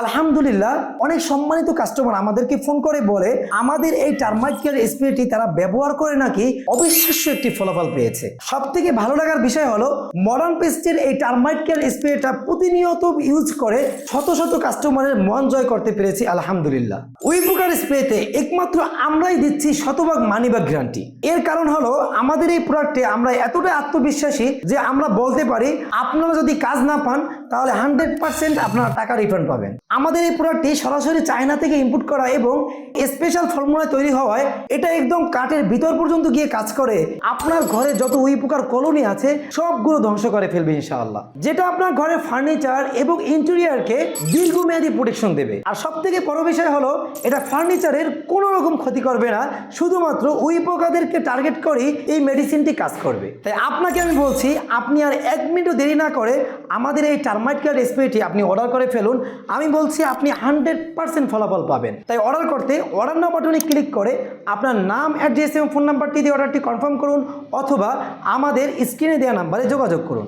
আলহামদুলিল্লাহ, অনেক সম্মানিত কাস্টমার আমাদেরকে ফোন করে বলে, আমাদের এই টার্মাইট কেয়ার স্প্রেটি তারা ব্যবহার করে নাকি অবিশ্বাস্য একটি ফলাফল পেয়েছে। সব থেকে ভালো লাগার বিষয় হলো মডার্ন পেস্টের এই টার্মাইট কেয়ার স্প্রেটা প্রতিনিয়ত ইউজ করে শত শত কাস্টমারের মন জয় করতে পেরেছি, আলহামদুলিল্লাহ। ওই প্রকার স্প্রেতে একমাত্র আমরাই দিচ্ছি শতভাগ মানি বা গ্যারান্টি এর কারণ হলো, আমাদের এই প্রোডাক্টে আমরা এতটাই আত্মবিশ্বাসী যে আমরা বলতে পারি, আপনারা যদি কাজ না পান, তাহলে হান্ড্রেড পার্সেন্ট আপনারা টাকা রিফান্ড পাবেন। আমাদের এই প্রোডাক্টটি সরাসরি চায়না থেকে ইম্পোর্ট করা এবং স্পেশাল ফর্মুলায় তৈরি হওয়ায় এটা একদম কাঠের ভিতর পর্যন্ত গিয়ে কাজ করে। আপনার ঘরে যত উই পোকার কলোনি আছে, সবগুলো ধ্বংস করে ফেলবে ইনশাআল্লাহ। যেটা আপনার ঘরের ফার্নিচার এবং ইন্টেরিয়ারকে দীর্ঘমেয়াদী প্রোটেকশন দেবে। আর সব থেকে বড় বিষয় হলো, এটা ফার্নিচারের কোনো রকম ক্ষতি করবে না, শুধুমাত্র উই পোকাদেরকে টার্গেট করেই এই মেডিসিনটি কাজ করবে। তাই আপনাকে আমি বলছি, আপনি আর এক মিনিটও দেরি না করে আমাদের এই টার্মাইট কেয়ার স্প্রেটি আপনি অর্ডার করে ফেলুন। আমি বলছি আপনি হান্ড্রেড পার্সেন্ট ফলাফল পাবেন। তাই অর্ডার করতে অর্ডার নাও বাটনে ক্লিক করে আপনার নাম অ্যাড্রেস এবং ফোন নাম্বারটি দিয়ে অর্ডারটি কনফার্ম করুন অথবা আমাদের স্ক্রিনে দেওয়া নাম্বারে যোগাযোগ করুন।